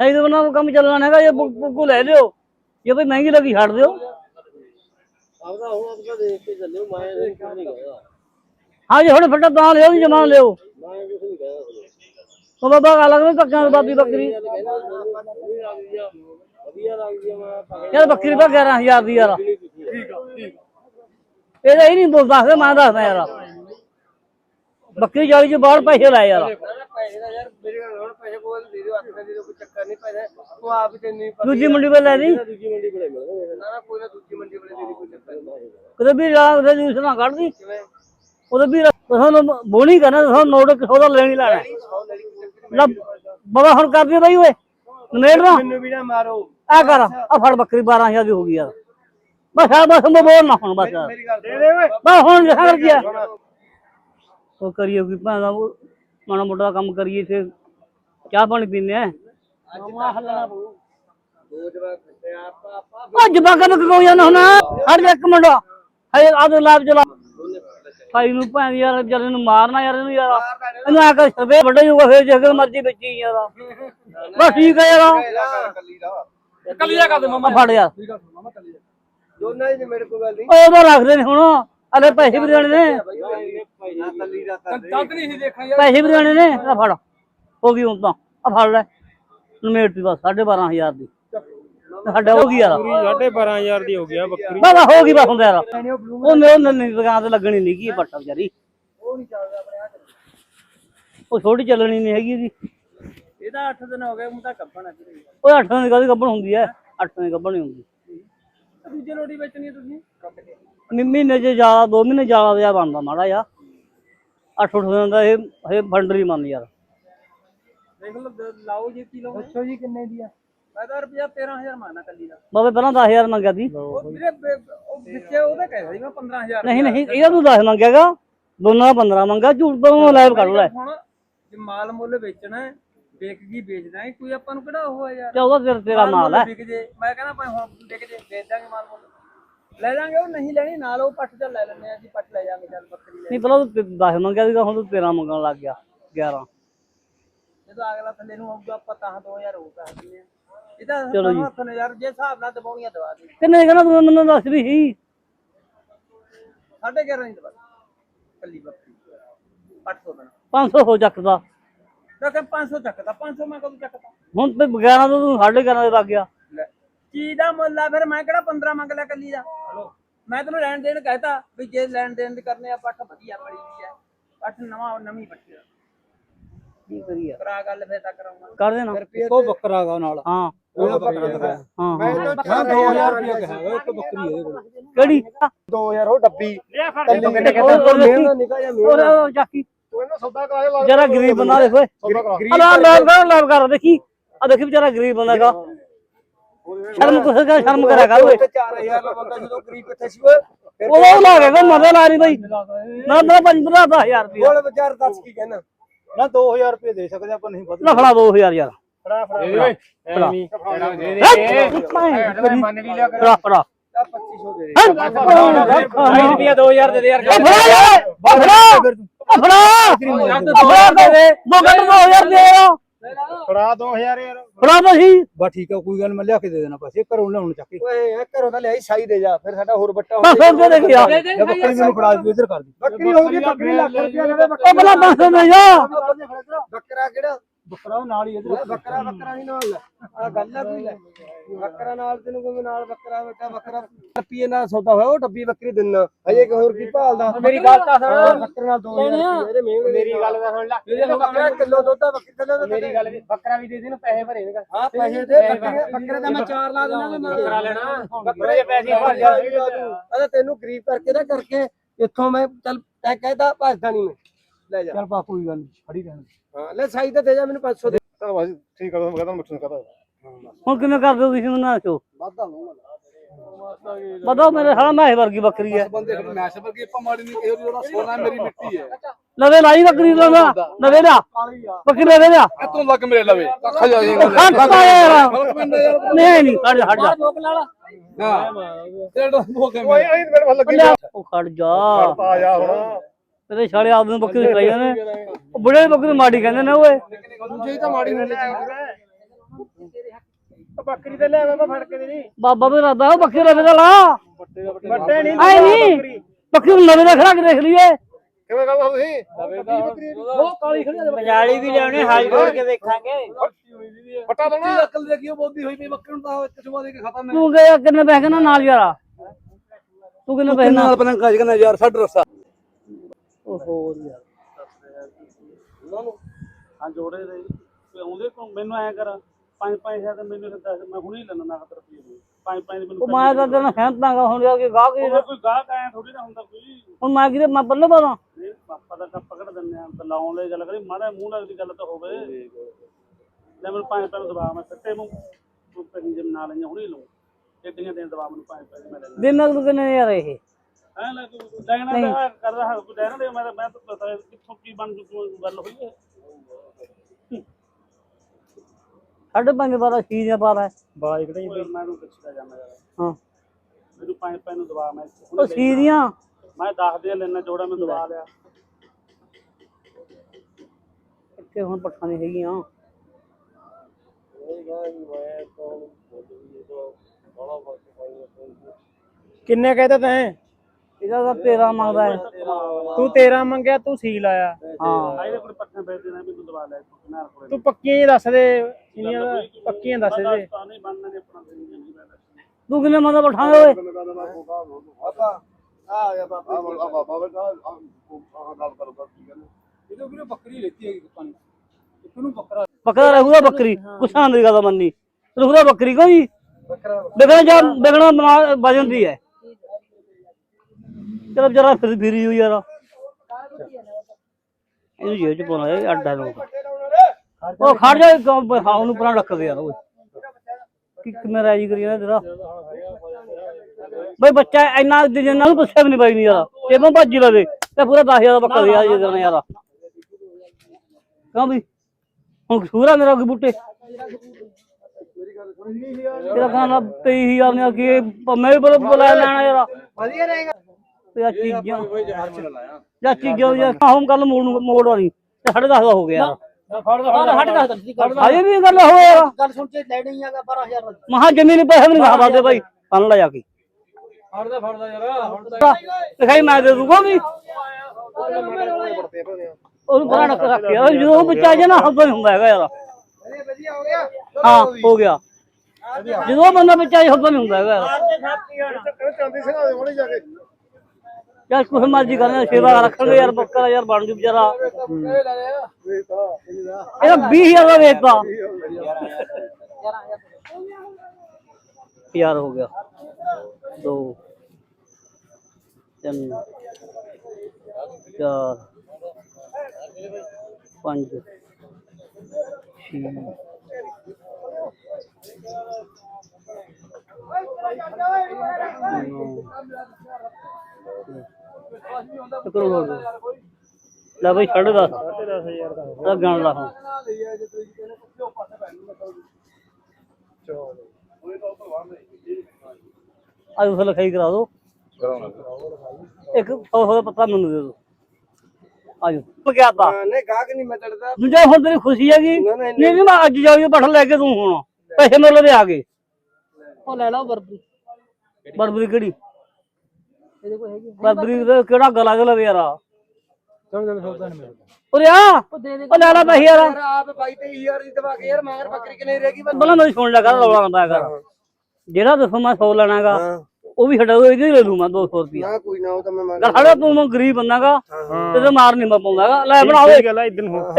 ਸਹੀ ਤੋਂ ਬਣਾ ਕੰਮ ਚੱਲਣਾ ਹੈਗਾ ਇਹ ਬੁੱਕੂ ਲੈ ਲਿਓ ਜੇ ਕੋਈ ਮਹਿੰਗੀ ਲੱਗੀ ਛੱਡ ਦਿਓ ਆਪਦਾ ਹੁਣ ਆਪਦਾ ਦੇਖ ਕੇ ਚੱਲਿਓ ਮੈਂ ਇਹ ਕੁਝ ਨਹੀਂ ਕਹਿੰਦਾ ਹਾਂ ਜੇ ਹੁਣ ਫੱਟਾ ਤਾਂ ਲਿਓ ਨਹੀਂ ਜਮਾ ਲਿਓ ਮੈਂ ਕੁਝ ਨਹੀਂ ਕਹਿੰਦਾ ਉਹ ਬਾਬਾ ਗੱਲ ਕਰੋ ਧੱਕਿਆਂ ਦੀ ਬਾਬੀ ਬੱਕਰੀ ਕਹਿੰਦਾ ਵਧੀਆ ਲੱਗਦੀ ਆ ਵਧੀਆ ਲੱਗਦੀ ਆ ਮੈਂ ਪਕੜ ਯਾਰ ਬੱਕਰੀ ਤਾਂ 11000 ਦੀ ਯਾਰ ਠੀਕ ਆ ਠੀਕ ਇਹਦਾ ਹੀ ਨਹੀਂ ਬੋਲਦਾ ਦੱਸ ਮੈਂ ਦੱਸਦਾ ਯਾਰ ਬੱਕਰੀ ਜਾਲੀ ਚ ਬਾਹਰ ਪੈਸੇ ਲਾਏ ਯਾਰ। ਪੈਸੇ ਦਾ ਯਾਰ ਮੇਰੇ ਕੋਲ ਹੁਣ ਪੈਸੇ ਕੋਲ ਦੇ ਦਿਓ ਹੱਥ ਦੇ ਦਿਓ ਕੋਈ ਚੱਕਰ ਨਹੀਂ ਪੈਸੇ ਤੂੰ ਆਪ ਹੀ ਤੈਨੂੰ ਹੀ ਪਤਾ ਦੂਜੀ ਮੰਡੀ ਤੇ ਲੈ ਲਈ। ਦੂਜੀ ਮੰਡੀ ਬੜੇ ਮਿਲਦੇ ਨਾ ਨਾ ਕੋਈ ਨਾ ਦੂਜੀ ਮੰਡੀ ਬੜੇ ਦੇ ਦੀ ਕੋਈ ਚੱਕਰ ਨਹੀਂ ਕਦੇ ਵੀ ਲਾ ਉਹਦੇ ਜੂਸ ਨਾ ਕੱਢਦੀ ਉਹਦੇ ਵੀ ਤੁਹਾਨੂੰ ਬੋਣੀ ਕਰਨਾ ਤੁਹਾਨੂੰ ਨੋਟ ਕਿਥੋਂ ਦਾ ਲੈਣੀ ਲੈਣਾ। ਲੈ ਬਾਬਾ ਹੁਣ ਕਰਦੀ ਬਾਈ ਓਏ। ਨਮੇੜ ਨਾ। ਮੈਨੂੰ ਵੀ ਨਾ ਮਾਰੋ। ਆ ਕਰ ਆ ਫੜ ਬੱਕਰੀ 12000 ਦੀ ਹੋ ਗਈ ਯਾਰ। ਬਸ ਆ ਬਸ ਮੈਂ ਬੋਲ ਨਾ ਹੁਣ ਬਸ ਮੇਰੀ ਗੱਲ ਦੇ ਦੇ ਓਏ ਬਸ ਹੁਣ ਕਰ ਗਿਆ ਉਹ ਕਰੀਏ ਕੋਈ ਭਾਂਦਾ ਉਹ ਮਾੜਾ ਮੋਟਾ ਕੰਮ ਕਰੀਏ ਤੇ ਚਾਹ ਪਾਣੀ ਪੀਨੇ ਆ। ਮਾਮਾ ਹੱਲਣਾ ਪਊ ਦੋ ਉਹ ਜਵਾਕਾਂ ਨੂੰ ਕਿਉਂ ਜਾਣਾ ਹੁਣ ਹਟ ਜਾ ਇੱਕ ਮਿੰਟ ਹਏ ਆਦ ਲਾਭ ਚਲਾ। ਭਾਈ ਨੂੰ ਭਾਂ ਯਾਰ ਜਦ ਨੂੰ ਮਾਰਨਾ ਯਾਰ ਇਹਨੂੰ ਯਾਰ। ਇਹਨੂੰ ਆ ਕੇ ਸਵੇ ਵੱਡੇ ਜੂਗਾ ਫੇਰ ਜੇ ਮਰਜ਼ੀ ਬੱਚੀ ਯਾਰ। ਬਸ ਠੀਕ ਹੈ ਯਾਰ। ਕੱਲੀ ਦਾ ਕੱਲੀ ਜਾ ਕਰਦੇ ਮਾਮਾ ਫੜ ਯਾਰ ਮਾਮਾ ਕੱਲੀ ਜਾ ਦੋਨਾਂ ਹੀ ਨੇ ਮੇਰੇ ਕੋਲ ਗੱਲ ਨਹੀਂ। ਉਹ ਉਹਦਾ ਰੱਖਦੇ ਨੇ ਹੁਣ। ਅਲੇ ਪੈਸੇ ਵੀ ਦੇਣੇ ਨੇ। ਦਾ ਦੰਦ ਨਹੀਂ ਸੀ ਦੇਖਣਾ ਯਾਰ। ਪੈਸੇ ਵੀ ਦੇਣੇ ਨੇ। ਆ ਫੜ। ਹੋ ਗਈ ਹੁਣ ਤਾਂ। ਆ ਫੜ ਲੈ। ਨਮੇੜ ਤੀ ਬਸ 12500 ਦੀ। ਸਾਡਾ ਹੋ ਗਈ ਯਾਰ 12500 ਦੀ ਹੋ ਗਿਆ ਬੱਕਰੀ। ਬਾਬਾ ਹੋ ਗਈ ਬਸ ਹੁੰਦਾ ਯਾਰ ਉਹ ਮੇਰੇ ਨੰਨੀ ਦੁਕਾਨ ਤੇ ਲੱਗਣੀ ਨਹੀਂ ਕੀ ਪੱਟਾ ਵਿਚਾਰੀ। ਉਹ ਨਹੀਂ ਚੱਲਦਾ ਆਪਣੇ ਆ ਉਹ ਛੋਟੀ ਚੱਲਣੀ ਨਹੀਂ ਹੈਗੀ ਜੀ ਇਹਦਾ 8 ਦਿਨ ਹੋ ਗਏ ਉਹ ਤਾਂ ਕੱਪਣਾ ਉਹ ਅੱਠਾਂ ਦੀ ਕਾਹਦੀ ਗੱਬਣ ਹੁੰਦੀ ਹੈ? ਅੱਠਾਂ ਦੀ ਗੱਬਣ ਨਹੀਂ ਹੁੰਦੀ। ਦੂਜੇ ਲੋਟੀ ਵੇਚਣੀ ਹੈ ਤੁਸੀਂ? ਮੀ- ਮਹੀਨੇ ਚ ਜ਼ਿਆਦਾ ਦੋ ਮਹੀਨੇ ਜ਼ਿਆਦਾ ਵਿਆਹ ਬਣਦਾ ਮਾੜਾ ਜਿਹਾ। ਅੱਠ ਅੱਠ ਦਿਨ ਦਾ ਇਹ ਇਹ ਫੰਡਰੀ ਮੰਨ ਯਾਰ। ਦੇਖ ਲਓ ਦ- ਲਾਓ ਜੀ ਕੀ ਲਾਓ ਦੱਸੋ ਜੀ ਕਿੰਨੇ ਦੀ ਆ? ਮੈਂ ਤਾਂ ਰੁਪਿਆ 13000 ਮਾਨਾ ਕੱਲੀ ਦਾ। ਬਾਬੇ ਪਹਿਲਾਂ 10000 ਮੰਗਿਆ ਸੀ। ਉਹ ਵੀਰੇ ਬੇ- ਉਹ ਵਿੱਚੇ ਉਹਦਾ ਕਹਿ ਸੀ ਮੈਂ 15000 ਨਹੀਂ ਨਹੀਂ ਇਹਦਾ ਤੂੰ 10 ਮੰਗਿਆਗਾ। ਦੋਨਾਂ ਦਾ 15 ਮੰਗਾ ਝੂਠ ਤੋਂ ਲਾਈਵ ਕੱਢ ਲੈ। ਹੁਣ ਜੇ ਮਾਲ ਮੁੱਲ ਵੇਚਣਾ ਹੈ ਵੇਚ ਗਈ ਵੇਚਦਾ ਹੈ ਕੋਈ ਆਪਾਂ ਨੂੰ ਕਿਹੜਾ ਉਹ ਹੈ ਯਾਰ? ਤੇ ਉਹਦਾ ਤੇਰਾ ਤੇਰਾ ਮਾਲ ਹੈ। ਵਿਕ ਜੇ। ਮੈਂ ਕਹਿੰਦਾ ਭਾਈ ਹੁਣ ਵਿਕ ਜੇ ਵੇਚ ਦਾਂਗੇ ਮਾਲ ਮੁੱਲ। ਲੈ ਜਾਾਂਗੇ ਉਹ ਨਹੀਂ ਲੈਣੀ ਨਾਲ ਉਹ ਪੱਟ ਚੱਲ ਲੈ ਲੈਣੇ ਆ ਅਸੀਂ ਪੱਟ ਲੈ ਜਾਾਂਗੇ ਚੱਲ ਬੱਕਰੀ ਲੈ ਨਹੀਂ ਪਹਿਲਾਂ ਤੂੰ 10 ਮੰਗਿਆ ਸੀਗਾ ਹੁਣ ਤੂੰ 13 ਮੰਗਣ ਲੱਗ ਗਿਆ 11 ਜਦੋਂ ਅਗਲਾ ਥੱਲੇ ਨੂੰ ਆਊਗਾ ਆਪਾਂ ਤਾਂ 2000 ਹੋ ਕਰ ਦਿੰਦੇ ਆ। ਇਹਦਾ ਚਲੋ ਜੀ। ਹੱਥ ਨੇ ਯਾਰ ਜੇ ਹਿਸਾਬ ਨਾਲ ਦਬਾਉਣੀਆਂ ਦਵਾ ਦੇ। ਕਿੰਨੇ ਕਹਿੰਦਾ ਤੂੰ ਮੈਨੂੰ ਦੱਸ ਵੀ ਸੀ। 11.5 ਨਹੀਂ ਦਵਾ ਕੱਲੀ ਬੱਕਰੀ। 800 ਦੇਣਾ। 500 ਹੋ ਚੱਕਦਾ। ਤਾਂ ਕਿ 500 ਚੱਕਦਾ 500 ਮੈਂ ਕਦੋਂ ਚੱਕਦਾ? ਹੁਣ ਤੇ 11 ਤੋਂ ਤੂੰ 11.5 ਦੇ ਲੱਗ ਗਿਆ। ਲੈ ਚੀਜ਼ ਦਾ ਮੁੱਲ ਆ ਫਿਰ ਮੈਂ ਕਿਹੜਾ 15 ਮੰਗ ਲਿਆ ਕੱਲੀ ਦਾ? ਮੈਂ ਤੈਨੂੰ ਲੈਣ ਦੇਣ ਕਹਿਤਾ ਵੀ ਜੇ ਲੈਣ ਦੇਣ ਦੇ ਕਰਨੇ ਆ ਪੱਠ ਵਧੀਆ ਪੜੀ ਵੀ ਆ ਪੱਠ ਨਵਾਂ ਨਵੀਂ ਪੱਠੀ ਆ ਕੀ ਕਰੀਏ? ਕਰਾ ਗੱਲ ਫੇਰ ਤਾਂ ਕਰਾਉਂਗਾ। ਕਰ ਦੇਣਾ। ਉਹ ਬੱਕਰਾ ਗਾ ਨਾਲ। ਹਾਂ। ਉਹਦਾ ਬੱਕਰਾ ਹਾਂ। ਮੈਂ 2000 ਰੁਪਏ ਕਿਹਾ ਇੱਕ ਬੱਕਰੀ ਇਹਦੇ ਕੋਲ। ਕਿਹੜੀ? 2000 ਉਹ ਡੱਬੀ। ਉਹ ਨਿਕਾ ਜਾ ਉਹ ਚਾਕੀ। ਤੂੰ ਇਹਨਾਂ ਸੌਦਾ ਕਰਾ ਦੇ ਜਰਾ ਗਰੀਬ ਬੰਦਾ ਦੇਖੋ ਸੌਦਾ ਕਰਾ। ਆ ਲਾ ਲਾਭ ਕਰ ਲਾਭ ਕਰ ਦੇਖੀ। ਆ ਦੇਖੀ ਵਿਚਾਰਾ ਗਰੀਬ ਬੰਦਾ ਹੈਗਾ। ਸ਼ਰਮ ਕੁਛ ਕਰ ਸ਼ਰਮ ਕਰਿਆ ਕਰ ਓਏ 4000 ਦਾ ਬੰਦਾ ਜਦੋਂ ਗਰੀਬ ਕਿੱਥੇ ਸੀ ਓਏ ਫਿਰ ਉਹ ਉਹ ਲਾ ਕੇ ਮਜ਼ਾ ਲਾ ਰਹੀ ਬਈ। ਨਾ ਨਾ 15 10000 ਰੁਪਏ ਬੋਲ ਵਿਚਾਰ ਦੱਸ ਕੀ ਕਹਿਣਾ? ਨਾ 2000 ਰੁਪਏ ਦੇ ਸਕਦੇ ਆਪਾਂ ਨਹੀਂ ਵੱਧ ਨਾ ਫੜਾ 2000 ਯਾਰ। ਫੜਾ ਫੜਾ ਫੜਾ। ਮੰਨ ਵੀ ਲਿਆ ਫੜਾ ਫੜਾ। ਤਾਂ 2500 ਦੇ ਦੇ। ਰੁਪਿਆ 2000 ਦੇ ਦੇ ਯਾਰ। ਫੜਾ ਫੜਾ। ਫੜਾ। ਫੜਾ। ਦੇ ਦੋ ਘੰਟੇ 2000 ਦੇ ਆ ਫੜਾ 2000 ਯਾਰ। ਫੜਾ ਦੋ ਸੀ ਬਾ ਠੀਕ ਆ ਕੋਈ ਗੱਲ ਮੈਂ ਲਿਆ ਕੇ ਦੇ ਦੇਣਾ ਪੈਸੇ ਘਰੋਂ ਲਿਆਉਣ ਚੱਕ ਕੇ। ਓਏ ਇਹ ਘਰੋਂ ਤਾਂ ਲਿਆਈ ਸਾਈ ਦੇ ਜਾ ਫਿਰ ਸਾਡਾ ਹੋਰ ਬੱਟਾ ਬਸ ਹੋ ਗਿਆ ਦੇਖਿਆ ਇਹ ਬੱਕਰੀ ਮੈਨੂੰ ਫੜਾ ਦੇ ਇੱਧਰ ਕਰ ਦੀ ਬੱਕਰੀ ਹੋ ਗਈ ਬੱਕਰੀ ਲੱਖ ਰੁਪਇਆ ਦੇ ਦੇ ਉਹ ਬਲਾ 500 ਦੇ ਜਾ। ਬੱਕਰਾ ਕਿਹੜਾ? ਬੱਕਰਾ ਨਾਲ ਹੀ ਇੱਧਰ ਬੱਕਰਾ ਬੱਕਰਾ ਨਹੀਂ ਨਾਲ ਆ ਗੱਲ ਆ ਕੋਈ ਲੈ। ਬੱਕਰਾ ਨਾਲ ਤੈਨੂੰ ਕੋਈ ਨਾਲ ਬੱਕਰਾ ਬੇਟਾ ਬੱਕਰਾ ਰੁਪਏ ਨਾਲ ਸੌਦਾ ਹੋਇਆ ਉਹ ਡੱਬੀ ਬੱਕਰੀ ਦਿਨ ਹਜੇ ਕਿ ਹੋਰ ਕੀ ਭਾਲਦਾ? ਮੇਰੀ ਗੱਲ ਤਾਂ ਸੁਣ। ਬੱਕਰੇ ਨਾਲ 2000 ਰੁਪਏ ਇਹਦੇ ਮਹਿੰਗੇ ਮੇਰੀ ਗੱਲ ਦਾ ਸੁਣ ਲੈ। ਬੱਕਰਾ ਕਿਲੋ ਦੁੱਧ ਆ ਬੱਕਰੀ ਥੱਲੇ ਦਾ ਮੇਰੀ ਗੱਲ ਬੱਕਰਾ ਵੀ ਦੇ ਦੇ ਨੂੰ ਪੈਸੇ ਭਰੇ ਨੇ ਹਾਂ ਪੈਸੇ ਦੇ ਬੱਕਰੇ ਦਾ ਮੈਂ ਚਾਰ ਲਾ ਦੇਣਾ ਮੈਂ। ਬੱਕਰਾ ਲੈਣਾ ਬੱਕਰੇ ਦੇ ਪੈਸੇ ਭਰ ਜਾ ਤੈਨੂੰ ਗਰੀਬ ਕਰਕੇ ਨਾ ਕਰਕੇ ਇੱਥੋਂ ਮੈਂ ਚੱਲ ਤੈਂ ਕਹਿਦਾ ਭੱਜਦਾ ਨਹੀਂ ਮੈਂ। ਲੈ ਜਾ। ਚੱਲ ਪਾ ਕੋਈ ਗੱਲ ਨੀ, ਖੜੀ ਰਹਿਣ ਹਾਂ ਲੈ ਸਾਈ ਤੇ ਦੇ ਜਾ ਮੈਨੂੰ 500 ਦੇ। ਤਾਂ ਬਸ ਠੀਕ ਆ ਮੈਂ ਕਹਿੰਦਾ ਮੁੱਠਣ ਕਹਦਾ। ਹੁਣ ਕਿਵੇਂ ਕਰ ਦਿਓ ਤੁਸੀਂ ਮੈਨੂੰ ਦੱਸੋ? ਵਾਧਾ ਲਊਂਗਾ ਬਤਾਓ ਮੇਰੇ ਸਾਲਾ ਮੈਂ ਵਰਗੀ ਬੱਕਰੀ ਹੈ। ਬੰਦੇ ਖੜੇ ਮੈਚ ਵਰਗੀ ਆਪਾਂ ਮਾੜੀ ਨਹੀਂ ਇਹੋ ਜਿਹੜਾ ਸੋਨਾ ਮੇਰੀ ਮਿੱਟੀ ਹੈ। ਲਵੇ ਲਾਈ ਬੱਕਰੀ ਲਵਾ ਲਵੇ ਲਿਆ। ਬੱਕਰੀ ਲਵੇ ਲਿਆ। ਤੂੰ ਲੱਗ ਮੇਰੇ ਲਵੇ। ਅੱਖਾਂ ਜਾ ਖੜਤਾ ਯਾਰ। ਨਹੀਂ ਨਹੀਂ ਹਟ ਜਾ। ਹਟ ਜਾ। ਹਾਂ ਤੇਰਾ ਉਹ ਕੇ ਮੇਰੇ ਮੇਰੇ ਵੱਲ ਲੱਗੀ ਲਿਆ। ਉਹ ਖੜ ਜਾ। ਆ ਜਾ। ਹੁਣ ਤੇਰੇ ਛਾਲੇ ਆਪ ਨੂੰ ਬੱਕਰੀ ਚਲਾਈ ਜਾਂਦੇ ਉਹ ਬੁੜੇ ਬੱਕਰੀ ਮਾੜੀ ਕਹਿੰਦੇ ਨੇ ਓਏ। ਦੂਜੇ ਤਾਂ ਮਾੜੀ ਮਿਲ ਬੱਕਰੀ ਤੇ ਲੈ ਬਾਬਾ ਫੜ ਕੇ ਦੇ ਨਹੀਂ। ਬਾਬਾ ਵੀ ਰਾਦਾ ਉਹ ਬੱਕਰੀ ਰਵੇ ਦਾ ਲਾ। ਵੱਡੇ ਨਹੀਂ ਆਏ ਨਹੀਂ। ਬੱਕਰੀ। ਨੂੰ ਨਵੇਂ ਦਾ ਖੜਾ ਕੇ ਦੇਖ ਲਈਏ। ਕਿਵੇਂ ਕਹੋ ਤੁਸੀਂ? ਉਹ ਕਾਲੀ ਖੜੀ ਪੰਜਾਲੀ ਵੀ ਲਿਆਉਣੇ ਹਾਈ ਰੋਡ ਕੇ ਵੇਖਾਂਗੇ। ਪਟਾ ਦਣਾ ਅਕਲ ਦੇ ਕਿਉਂ ਬੋਦੀ ਹੋਈ ਪਈ ਬੱਕਰੀ ਨੂੰ ਤਾਂ ਇੱਕ ਚੁਬਾ ਦੇ ਕੇ ਖਤਮ ਤੂੰ ਗਿਆ ਕਿੰਨੇ ਪੈਸੇ ਨਾ ਨਾਲ ਯਾਰਾ। ਤੂੰ ਕਿੰਨੇ ਪੈਸੇ ਨਾਲ? ਪਲੰਗ ਕਾਜ ਕਹਿੰਦਾ ਯਾਰ ਛੱਡ ਰਸਾ ਓਹੋ ਯਾਰ ਹਾਂ। ਜੋੜੇ ਦੇ ਤੇ ਉਹਦੇ ਕੋਲ ਮੈਨੂੰ ਐ ਕਰ ਪੰਜ ਪੰਜ ਹਜ਼ਾਰ ਤੇ ਮੈਨੂੰ ਦੱਸ ਮੈਂ ਹੁਣੇ ਹੀ ਲੈਣਾ ਨਾ ਖਤਰ ਰੁਪਏ ਨੂੰ। ਪੰਜ ਪੰਜ ਮੈਨੂੰ ਉਹ ਮੈਂ ਤਾਂ ਤੈਨੂੰ ਹੈਂਤਾਂਗਾ ਹੁਣ ਜਾ ਕੇ ਗਾਹ ਕੇ ਕੋਈ ਗਾਹਕ ਆਇਆ ਥੋੜੀ ਨਾ ਹੁੰਦਾ ਕੋਈ। ਹੁਣ ਮੈਂ ਕਿਤੇ ਮੈਂ ਬੱਲੇ ਬਾਦਾਂ ਨਹੀਂ ਪਾਪਾ ਦਾ ਕੱਪ ਪਕੜ ਦਿੰਦੇ ਆ। ਤੇ ਲਾਉਣ ਲਈ ਗੱਲ ਕਰੀ ਮਾੜਾ ਮੂੰਹ ਲੱਗਦੀ ਗੱਲ ਤਾਂ ਹੋਵੇ। ਲੈ ਮੈਨੂੰ ਪੰਜ ਪੰਜ ਦਵਾ ਮੈਂ ਸੱਤੇ ਨੂੰ। ਤੂੰ ਪੈਣੀ ਜਮ ਨਾਲ ਲੈਣਾ ਹੁਣੇ ਲਊ। ਦਵਾ ਮੈਨੂੰ ਪੰਜ ਪੰਜ ਮੈਂ ਲੈਣਾ ਦਿਨ ਤੂੰ ਕਿੰਨੇ ਯਾਰ ਇਹ। ਐ ਲੈ ਤੂੰ ਲੈਣਾ ਤਾਂ ਕਰਦਾ ਹੱਕ ਤੂੰ ਲੈਣਾ ਦੇ ਮੈਂ ਤਾਂ ਮੈਂ ਤਾਂ ਪਤਾ ਕਿੱਥੋਂ ਕੀ ਬਣ ਜੂ ਗੱਲ ਹੋਈ ਹੈ। ਸਾਢੇ ਪੰਜ ਬਾਰਾ ਛੀ ਜਾਂ ਬਾਰਾ ਬਾਈ ਕਿਹੜੀ ਮੈਂ ਨੂੰ ਪੁੱਛਦਾ ਜਾਂਦਾ ਯਾਰ ਹਾਂ। ਮੈਨੂੰ ਪੰਜ ਪੰਜ ਨੂੰ ਦਵਾ ਮੈਂ ਉਹ ਹੁਣੇ ਛੀ ਦੀਆਂ? ਮੈਂ ਦੱਸ ਦਿਆਂ ਲੈਣਾ ਜੋੜਾ ਮੈਂ ਦਵਾ ਲਿਆ। ਇੱਥੇ ਹੁਣ ਪੱਠਾਂ ਨਹੀਂ ਹੈਗੀਆਂ। ਕਿੰਨੇ ਕਹਿਤਾ ਤੈਂ? ਇਹਦਾ ਤਾਂ ਤੇਰਾ ਮੰਗਦਾ ਹੈ। ਤੂੰ 13 ਮੰਗਿਆ ਤੂੰ ਸੀ ਲਾਇਆ। ਹਾਂ। ਆਏ ਕੋਲ ਪੱਠੇ ਵੇਚ ਦੇਣਾ ਮੈਨੂੰ ਦਵਾ ਲਿਆ ਨਾਰ ਕੋਲੇ ਤੂੰ ਪੱਕੀਆਂ ਹੀ ਦੱਸ ਦੇ ਕਿੰਨੀਆਂ ਦਾ ਪੱਕੀਆਂ ਦੱਸ ਦੇ। ਤਾਂ ਤੂੰ ਕਿੰਨੇ ਮੰਗਦਾ ਪੱਠਾਂ ਦੇ ਓਏ ਆ ਗਿਆ ਬਾਬਾ ਆ ਬਾਬਾ ਬੇਟਾ ਆ ਗੱਲ ਕਰੋ ਬਸ ਠੀਕ ਹੈ ਇਹਦੇ ਵੀਰੇ ਬੱਕਰੀ ਲੈਤੀ ਹੈਗੀ ਕੁੱਤਾਂ ਨੇ। ਇੱਕ ਨੂੰ ਬੱਕਰਾ। ਬੱਕਰਾ ਰਹੂਗਾ ਬੱਕਰੀ ਕੁਛਾਂ ਦੀ ਗੱਲ ਮੰਨੀ। ਰਹੂਗਾ ਬੱਕਰੀ ਕੋਈ? ਵਿਕਣਾ ਜਾਂ ਵਿਕਣਾ ਵਜਨ ਦੀ ਹੈ। ਚਲੋ ਜਰਾ ਫਿਰ ਫਿਰੀ ਹੋਈ ਯਾਰ। ਇਹਨੂੰ ਜੇਬ ਚ ਪਾਉਣਾ, ਇਹ ਅੱਡਾ ਨੂੰ ਉਹ ਖੜ ਜਾ ਹਾਂ ਉਹਨੂੰ ਪਰਾਂ ਰੱਖ ਦੇ ਯਾਰ, ਓਏ। ਕਿ ਕਿਵੇਂ ਰਾਜੀ ਕਰੀ ਜਾਂਦਾ ਤੇਰਾ। ਬਈ ਬੱਚਾ ਇੰਨਾ ਜਿੰਨਾ ਨੂੰ ਪੁੱਛਿਆ ਵੀ ਨਹੀਂ ਬਾਈ ਨਹੀਂ ਯਾਰ। ਕਿਵੇਂ ਭੱਜ ਲਵੇ, ਤੇ ਪੂਰਾ 10000 ਦਾ ਬੱਕਾ ਦੇ ਯਾਰ ਜੇ ਯਾਰ। ਕਹਾਂ ਵੀ ਹੁਣ ਸੂਰਾ ਮੇਰਾ ਅੱਗੇ ਬੂਟੇ। ਤੇਰਾ ਖਾਣਾ 23000 ਨੇ ਕੀ, ਮੈਂ ਵੀ ਬੁਲਾ ਲੈਣਾ ਯਾਰ। ਵਧੀਆ ਰਹੇਗਾ। ਤੇ ਆ ਚੀਜ਼ਾਂ ਜਾਂ ਚੀਜ਼ਾਂ ਜਾਂ ਹਮ ਕੱਲ ਮੋੜ ਨੂੰ ਮੋੜ ਵਾਲੀ ਤੇ ਸਾਢੇ ਦਸ ਦਾ ਹੋ ਗਿਆ ਸਾਢੇ ਦਸ ਦੀ ਗੱਲ ਅਜੇ ਵੀ ਇਹ ਗੱਲ ਹੋਇਆ ਗੱਲ ਸੁਣ ਕੇ ਲੈਣੀ ਹੈਗਾ 12000 ਦਾ ਮਹਾ ਜ਼ਮੀਨ ਪੈਸੇ ਵੀ ਨਹੀਂ ਖਾ ਪਾਦੇ ਬਾਈ ਪੰਨ ਲੈ ਜਾ ਕੇ ਫੜਦਾ ਫੜਦਾ ਯਾਰ ਦਿਖਾਈ ਮੈਂ ਦੇ ਦੂੰਗਾ ਵੀ ਉਹਨੂੰ ਪਰਾਂ ਰੱਖ ਰੱਖਿਆ ਜਦੋਂ ਉਹ ਬੱਚਾ ਜੇ ਨਾ ਹੱਦੋਂ ਹੀ ਹੁੰਦਾ ਹੈਗਾ ਯਾਰ ਵਧੀਆ ਹੋ ਗਿਆ ਹਾਂ ਹੋ ਗਿਆ ਜਦੋਂ ਉਹ ਬੰਦਾ ਬੱਚਾ ਹੱਦੋਂ ਨਹੀਂ ਹੁੰਦਾ ਹੈਗਾ ਯਾਰ ਚਾਂਦੀ ਸਿੰਘਾਂ ਦੇ ਹੋਣੀ ਜਾ ਕੇ ਯਾਰ ਕੁਛ ਮਰਜ਼ੀ ਕਰਨਾ ਸੇਵਾ ਰੱਖਣਗੇ ਯਾਰ ਬੱਕਰਾ ਯਾਰ ਬਣ ਜੂ ਵਿਚਾਰਾ ਇਹ ਲੈ ਲਿਆ ਵੇਤਾ ਇਹਦਾ ਇਹਦਾ 20000 ਦਾ ਵੇਚਦਾ ਯਾਰ ਹੋ ਗਿਆ ਦੋ ਤਿੰਨ ਚਾਰ ਪੰਜ ਛੇ ਨੌ ਕਰੋ ਹੋਰ ਲੈ ਬਈ ਸਾਢੇ ਦਸ। ਦਾ ਗਣ ਲਾ ਹੁਣ। ਆਜੋ ਫਿਰ ਲਿਖਾਈ ਕਰਾ ਦਿਓ ਇੱਕ ਸੌ ਦਾ ਪੱਤਾ ਮੈਨੂੰ ਦੇ ਦਿਓ ਆਜੋ। ਕਿਆ ਤਾ ਨਹੀਂ ਗਾਹਕ ਨਹੀਂ ਮੈਂ ਚੜਦਾ ਦੂਜਾ ਹੁਣ ਤੇਰੀ ਖੁਸ਼ੀ ਹੈਗੀ। ਨਹੀਂ ਨਹੀਂ ਮੈਂ ਅੱਜ ਜਾਊਂ ਪਠ ਲੈ ਕੇ ਤੂੰ ਹੁਣ। ਪੈਸੇ ਮੇਰੇ ਲਵੇ ਆ ਗਏ। ਉਹ ਲੈ ਲਾ ਬਰਬਰੀ। ਬਰਬਰੀ ਕਿਹੜੀ? ਇਹਦੇ ਕੋਲ ਹੈਗੀ ਬਰਬਰੀ ਦਾ ਕਿਹੜਾ ਗਲਾ ਗਲਾ ਵੇ ਯਾਰਾ? ਚਲ ਚਲ ਸੌਦਾ ਨਹੀਂ ਮਿਲਦਾ। ਉਰੇ ਆ ਉਹ ਲੈ ਲੈ ਪੈਸੇ ਯਾਰ। ਆਪ 22 23000 ਦੀ ਦਵਾ ਕੇ ਯਾਰ ਮਗਰ ਬੱਕਰੀ ਕਿੰਨੀ ਰਹਿ ਪਹਿਲਾਂ ਮੇਰੀ ਸੁਣ ਲਿਆ ਕਰ ਰੌਲਾ ਨਾ ਪਾਇਆ ਕਰ। ਜਿਹੜਾ ਦੱਸੋ ਮੈਂ 100 ਲੈਣਾਗਾ ਉਹ ਵੀ ਛੱਡਾ ਇਹਦੇ ਹੀ ਲੈ ਲੂ ਮੈਂ 200 ਰੁਪਿਆ ਨਾ ਕੋਈ ਨਾ ਉਹ ਤਾਂ ਮੈਂ ਗੱਲ ਸਾਡਾ ਤੂੰ ਮੈਂ ਗਰੀਬ ਬੰਦਾਗਾ ਤੇ ਤੇ ਮਾਰ ਨਹੀਂ ਮੈਂ ਪਾਉਂਦਾਗਾ ਲੈ ਬਣਾ ਓਏ ਗੱਲ ਹੈ ਇਦਨ ਹੋ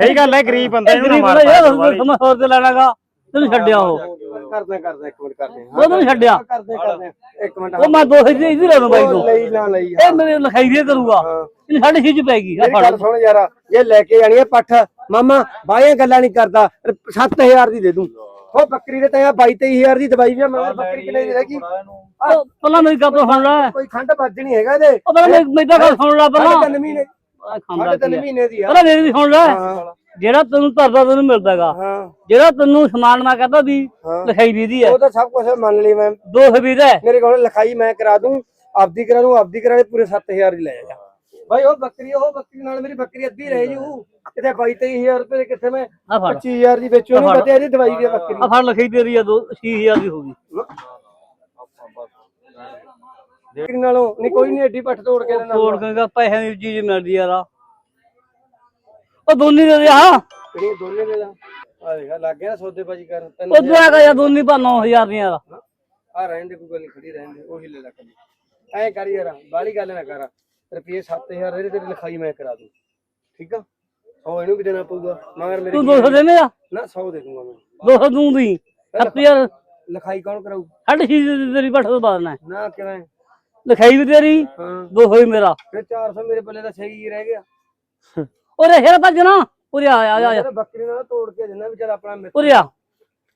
ਸਹੀ ਗੱਲ ਹੈ ਗਰੀਬ ਬੰਦਾ ਇਹ ਗਰੀਬ ਬੰਦਾ ਯਾਰ ਦੱਸੋ ਮੈਂ 100 ਰੁਪਏ ਲੈਣਾਗਾ ਤੈਨੂੰ ਛੱਡਿਆ ਉਹ। ਕਰਦੇ ਕਰਦੇ ਇੱਕ ਮਿੰਟ ਕਰਦੇ ਉਹ ਤੈਨੂੰ ਛੱਡਿਆ। ਕਰਦੇ ਕਰਦੇ ਇੱਕ ਮਿੰਟ ਉਹ ਮੈਂ 200 ਦੀ ਇਹਦੀ ਲੈ ਲੂ ਬਾਈ ਤੋਂ। ਲਈ ਨਾ ਲਈ ਇਹ ਮੇਰੇ ਲਿਖਾਈ ਦੇ ਕਰੂਗਾ। ਇਹ ਸਾਢੇ ਛੇ ਚ ਪੈ ਗਈ ਆ ਮੇਰੀ ਫੜ। ਗੱਲ ਸੁਣ ਯਾਰ ਇਹ ਲੈ ਕੇ ਜਾਣੀ ਹੈ ਪੱਠ। ਮਾਮਾ ਬਾਹਲੀਆਂ ਗੱਲਾਂ ਨਹੀਂ ਕਰਦਾ 7000 ਦੀ ਦੇ ਦੂੰ। ਉਹ ਬੱਕਰੀ ਦੇ ਤਾਂ 22 23000 ਦੀ ਦਵਾਈ ਵੀ ਆ, ਮਗਰ ਬੱਕਰੀ ਕਿੰਨੇ ਦੀ ਰਹਿ ਗਈ? ਉਹ ਪਹਿਲਾਂ ਮੇਰੀ ਗੱਲ ਤਾਂ ਸੁਣ ਲੈ। ਕੋਈ ਖੰਡ ਵੱਜ ਨਹੀਂ ਹੈਗਾ ਇਹਦੇ। ਉਹ ਪਹਿਲਾਂ ਮੇਰੀ ਮੇਰੀ ਤਾਂ ਗੱਲ ਸੁਣ ਲੈ ਪਹਿਲਾਂ। ਸਾਢੇ ਤਿੰਨ ਮਹੀਨੇ। ਆ ਖਾਂਦਾ ਸਾਢੇ ਕੀ ਤਿੰਨ ਆ। ਮਹੀਨੇ ਦੀ ਆ। ਪਹਿਲਾਂ ਮੇਰੀ ਵੀ ਸੁਣ ਲੈ। ਹਾਂ। ਜਿਹੜਾ ਤੈਨੂੰ ਧਰਦਾ ਤੈਨੂੰ ਮਿਲਦਾਗਾ। ਹਾਂ। ਜਿਹੜਾ ਤੈਨੂੰ ਸਮਾਨ ਮੈਂ ਕਹਦਾ ਵੀ ਹਾਂ। ਲਿਖਾਈ ਵੀ ਦੀ ਹੈ। ਉਹ ਤਾਂ ਸਭ ਕੁਝ ਮੰਨ ਲਈ ਮੈਂ। 200 ਵੀ ਦਾ ਹੈ। ਮੇਰੇ ਕੋਲ ਲਿਖਾਈ ਮੈਂ ਕਰਾ ਦੂੰ ਆਪਦੀ ਕਰਾ ਲੂ ਆਪਦੀ ਕਰਾ ਲੈ ਪੂਰੇ 7000 ਦੀ ਲੈ ਜਾ। ਭਾਈ ਉਹ ਬੱਕਰੀ ਉਹ ਬੱਕਰੀ ਨਾਲ ਮੇਰੀ ਬੱਕਰੀ ਅੱਧੀ ਰਹਿ ਜੂ। ਕਿਤੇ 22 23000 ਰੁਪਏ ਦੇ ਕਿੱਥੇ ਮੈਂ ਆ ਫੜ। 25000 ਦੀ ਵੇਚੂ ਉਹਨੂੰ ਬਤੇ ਇਹਦੀ ਦਵਾਈ ਦੀ ਬੱਕਰੀ ਆ ਫੜ ਲਖੀ ਤੇਰੀ ਆ ਦੋ 6000 ਦੀ ਹੋ ਗਈ। ਬੱਕਰੀ ਨਾਲੋਂ ਨਹੀਂ ਕੋਈ ਨਹੀਂ ਐਡੀ ਪੱਠ ਤੋੜ ਕੇ ਦਿੰਦਾ ਤੋੜ ਕੇ ਪੈਸੇ ਦੀ ਚੀਜ਼ ਮਿਲਦੀ ਯਾਰ। ਆ। ਉਹ ਦੋਨੀ ਦੇ ਦੇ ਆ ਕਿਹੜੀ ਦੋਨੇ ਦੇ ਦਾ? ਆ ਦੇਖ ਲੱਗ ਗਿਆ ਸੌਦੇਬਾਜੀ ਕਰਨ ਤਿੰਨ ਉਹ ਤੂੰ ਆਗਾ ਯਾਰ ਦੋਨੀ ਪਾ 9000 ਦੀਆਂ। ਯਾਰ ਆ ਰਹਿਣ ਦੇ ਕੋਈ ਗੱਲ ਨਹੀਂ ਖੜੀ ਰਹਿਣ ਦੇ ਉਹੀ ਲੈ ਲੈ ਕੱਲੀ ਐ ਕਰ ਯਾਰ ਬਾਹਲੀ ਗੱਲ ਨਾ ਕਰ ਰੁਪਏ 7000 ਇਹਦੇ ਤੇ ਲਿਖਾਈ ਮੈਂ ਕਰਾ ਦੂੰ। ਠੀਕ ਆ? 100 ਇਹਨੂੰ ਵੀ ਦੇਣਾ ਪਊਗਾ ਮਗਰ ਮੇਰੇ ਤੂੰ 200 ਦੇਵੇਂ ਆ? ਨਾ 100 ਦੇ ਦੂੰਗਾ ਮੈਂ। 200 ਦੂੰ ਦੀ। 7000 ਲਿਖਾਈ ਕੌਣ ਕਰਾਊ? ਸਾਢੇ ਛੇ ਦੀ ਤੇਰੀ ਪੱਠ ਤੋਂ ਬਾਅਦ ਨਾ। ਨਾ ਕਿਵੇਂ? ਲਿਖਾਈ ਵੀ ਤੇਰੀ ਹਾਂ। 200 ਹੀ ਮੇਰਾ। ਫਿਰ 400 ਮੇਰੇ ਪੱਲੇ ਦਾ ਸਹੀ ਹੀ ਰਹਿ ਗਿਆ। ਉਰੇ ਹੇਰ ਭੱਜਣਾ ਉਰੇ ਆ ਆ ਆ ਯਾਰ ਬੱਕਰੀ ਨਾਲ ਤੋੜ ਕੇ ਦਿੰਦਾ ਵੀ ਚੱਲ ਆਪਣਾ ਮਿੱਤਰ। ਉਰੇ ਆ।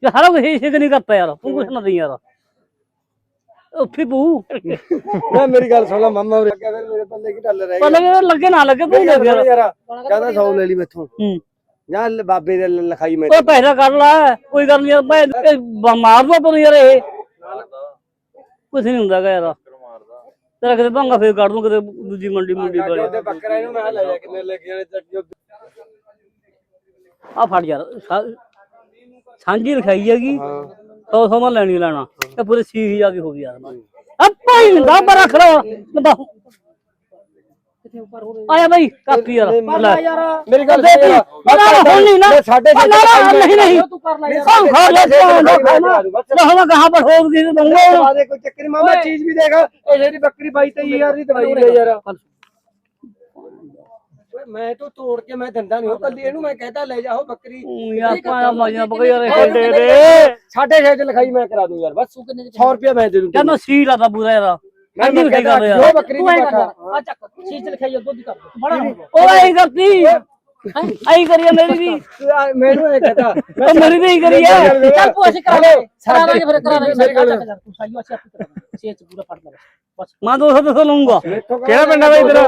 ਜੇ ਸਾਰਾ ਕੁਝ ਹੀ ਨਹੀਂ ਕਰਤਾ ਯਾਰ। ਤੂੰ ਕੁਛ ਨਾ ਦੇ ਯਾਰ। ਉੱਥੇ ਪੂ ਨਾ ਮੇਰੀ ਗੱਲ ਸੁਣ ਲੈ ਮਾਮਾ ਉਰੇ ਫਿਰ ਮੇਰੇ ਪੱਲੇ ਕੀ ਡੱਲ ਰਹਿ ਪਰ ਗਿਆ ਲੱਗੇ ਲੱਗੇ ਨਾ ਲੱਗੇ ਤੂੰ ਮੇਰੀ ਗੱਲ ਯਾਰ। ਯਾਰ ਕਹਿੰਦਾ 100 ਲੈ ਲਈ ਮੈਥੋਂ। ਹੂੰ। ਜਾਂ ਬਾਬੇ ਦੇ ਲਿਖਾਈ ਮੈਂ ਉਹ ਪੈਸਾ ਕੱਢ ਲੈ ਕੋਈ ਗੱਲ ਨਹੀਂ ਯਾਰ ਮੈਂ ਬ- ਮਾਰ ਦੋ ਤੈਨੂੰ ਯਾਰ ਇਹ। ਕੁਛ ਨਹੀਂ ਹੁੰਦਾ ਗਾ ਯਾਰ। ਤੇਰਾ ਕਿਤੇ ਭਾਂਗਾ ਫੇਰ ਕੱਢ ਦੂੰ ਕਿਤੇ ਦੂਜੀ ਮੰਡੀ ਮੰਡੀ ਬੱਕਰਾ ਇਹਨੂੰ ਮੈਂ ਲੈ ਜਾ ਕਿੰਨੇ ਲੈ ਚੱਕੀ ਆ ਫੜ ਯਾਰ ਸਾ- ਸਾਂਝੀ ਲਿਖਾਈ ਹੈਗੀ। ਹਾਂ। 100 100 ਮੈਂ ਲੈਣੀ। ਲੈਣਾ ਤੇ ਪੂਰੇ 6000 ਦੀ ਹੋ ਗਈ ਯਾਰ। ਆਪਾਂ ਹੀ ਦਾ ਬਰਾ ਖੜਾ ਬੰਦਾ ਆਇਆ ਬਈ ਕਾਪੀ ਯਾਰ ਲੈ। ਮੇਰੀ ਗੱਲ ਦੇ ਸੁਣ ਤੀ। ਯਾਰ ਨਾ, ਨਾ, ਹੁਣ ਨਹੀਂ ਨਾ। ਮੈਂ ਨਾ, ਨਾ, ਲਿਖਾਈ ਨਹੀਂ, ਨਹੀਂ। ਤੂੰ ਕਰ ਲੈ ਖਾ ਲੈ ਲਹਵਾ ਕਹਾਂ ਪਰ ਹੋ ਗਈ ਦੂੰਗਾ ਬਾਦੇ ਕੋਈ ਚੱਕਰ ਮਾਮਾ ਚੀਜ਼ ਵੀ ਦੇਖ। ਇਹ ਜਿਹੜੀ ਬੱਕਰੀ 22 23000 ਦੀ ਦਵਾਈ ਦੇ ਯਾਰ। ਓਏ ਮੈਂ ਤੂੰ ਤੋੜ ਕੇ ਮੈਂ ਦਿੰਦਾ ਨਹੀਂ ਉਹ ਕੱਲੀ ਇਹਨੂੰ ਮੈਂ ਕਹਤਾ ਲੈ ਜਾ ਉਹ ਬੱਕਰੀ। ਯਾਰ ਪਾਇਆ ਮਜਾ ਬਗਾ ਯਾਰ ਇਹ ਦੇ ਦੇ ਸਾਢੇ ਛੇ ਚ ਲਿਖਾਈ ਮੈਂ ਕਰਾ ਦੂੰ ਯਾਰ ਬਸ। 100 ਰੁਪਏ ਮੈਂ ਦੇ ਦੂੰ ਕਹਿੰਦਾ ਸੀ ਲਾਦਾ ਪੂਰਾ ਯਾਰ ਮੈਂ ਕਰ ਯਾਰ ਉਹ ਬੱਕਰੀ ਦੀ ਬੱਕਾ ਆ। ਚੱਕ ਸ਼ੀਸ਼ ਲਿਖਾਈ ਦੁੱਧ ਕਰ। ਬੜਾ ਉਹ ਐਂ ਕਰਤੀ ਐਂ ਕਰੀਏ ਮੇਰੀ ਵੀ। ਮੈਨੂੰ ਇਹ ਕਹਤਾ ਉਹ ਮੇਰੀ ਵੀ ਕਰੀਏ। ਚੱਲ ਅਸੀਂ ਕਰਾ ਸਾਡੇ- ਲਾਂਗੇ ਫਿਰ ਕਰਾ ਲਾਂਗੇ ਮੇਰੀ ਗੱਲ- ਤੂੰ ਸਾਈਓ ਆਪੇ ਕਰਾ ਲਾਂਗੇ ਛੇ ਚ ਪੂਰਾ ਫੜ ਲੈ ਬਸ। ਮੈਂ 200 200 ਲਊਂਗਾ। ਕਿਹੜਾ ਪਿੰਡ ਆ ਬਈ ਤੇਰਾ?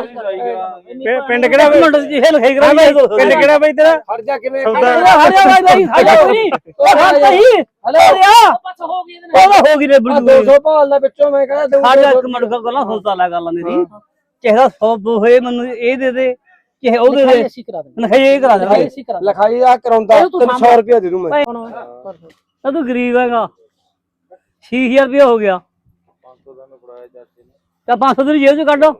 ਪਿੰਡ ਕਿਹੜਾ ਮਿੰਟ ਜੀ ਇਹ ਲਿਖਾਈ ਕਰਾ ਪਿੰਡ ਕਿਹੜਾ ਬਈ ਤੇਰਾ? ਹਟ ਜਾ ਕਿਵੇਂ? ਹਰਿਆ ਬਾਈ ਬਾਈ ਹਰਿਆ ਕੋਈ ਉਹ ਹਰ ਸਹੀ ਹਲੇ ਆ ਬਸ ਹੋ ਗਈ ਇਹਦੇ ਉਹ ਹੋ ਗਈ ਰੇ ਬੁੱਢੂ 200 ਭਾਲ ਦਾ ਵਿੱਚੋਂ ਮੈਂ ਕਹਿੰਦਾ ਦਊਂ ਸਾਡਾ ਇੱਕ ਮਿੰਟ ਗੱਲਾਂ ਸੁਣਤਾ ਲੈ ਗੱਲ ਮੇਰੀ। ਚਿਹਰਾ 100 200 ਮੈਨੂੰ ਇਹ ਦੇ ਦੇ। ਚਾਹੇ ਉਹ ਦੇ ਦੇ ਅਸੀਂ ਕਰਾ ਦਾਂਗੇ ਲਿਖਾਈ ਇਹ ਕਰਾ ਦੇ ਭਾਈ ਅਸੀਂ ਕਰਾ ਲਿਖਾਈ ਆ ਕਰਾਉਂਦਾ 300 ਰੁਪਏ ਦੇ ਦੂੰ ਮੈਂ। ਤਾਂ ਤੂੰ ਗਰੀਬ ਹੈਗਾ। 6000 ਰੁਪਏ ਹੋ ਗਿਆ। 500 ਦਾ ਮੈਂ ਫੜਾਇਆ ਚਾਚੇ ਨੇ। ਤਾਂ 500 ਦੀ ਜੇਬ ਚ ਕੱਢੋ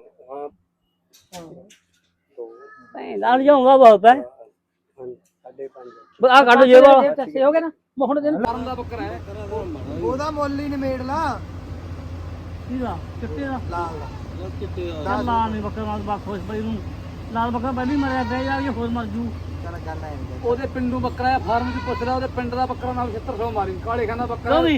ਭੈਣ ਨਾਲ ਜਾਊਗਾ ਬਹੁਤ ਹੈ। ਆ ਕੱਢ ਜੇਬ ਵਾਲਾ ਪੈਸੇ ਹੋ ਗਏ ਨਾ ਮੈਂ ਹੁਣ ਦਿਨ ਉਹਦਾ ਮੁੱਲ ਹੀ ਨਿਮੇੜ ਲਾ। ਕਿਹਦਾ? ਚਿੱਟੇ ਦਾ? ਲਾਲ ਦਾ। ਚਿੱਟੇ ਦਾ। ਲਾਲ ਨਹੀਂ ਬੱਕਰਾ ਨਾਲ ਬਾਖ ਖੁਸ਼ ਬਈ ਨੂੰ ਲਾਲ ਬੱਕਰਾ ਪਹਿਲੀ ਮਰਿਆ ਪਿਆ ਜਾ ਕੇ ਹੋਰ ਮਰ ਜੂ। ਉਹਦੇ ਪਿੰਡੂ ਬੱਕਰਾ ਆ ਫਾਰਮ ਚ ਪੁੱਛਦਾ ਉਹਦੇ ਪਿੰਡ ਦਾ ਬੱਕਰਾ ਨਾਲ 7600 ਮਾਰੀ ਕਾਲੇ ਖਾਨਾ ਬੱਕਰਾ। ਕਿਉਂ ਵੀ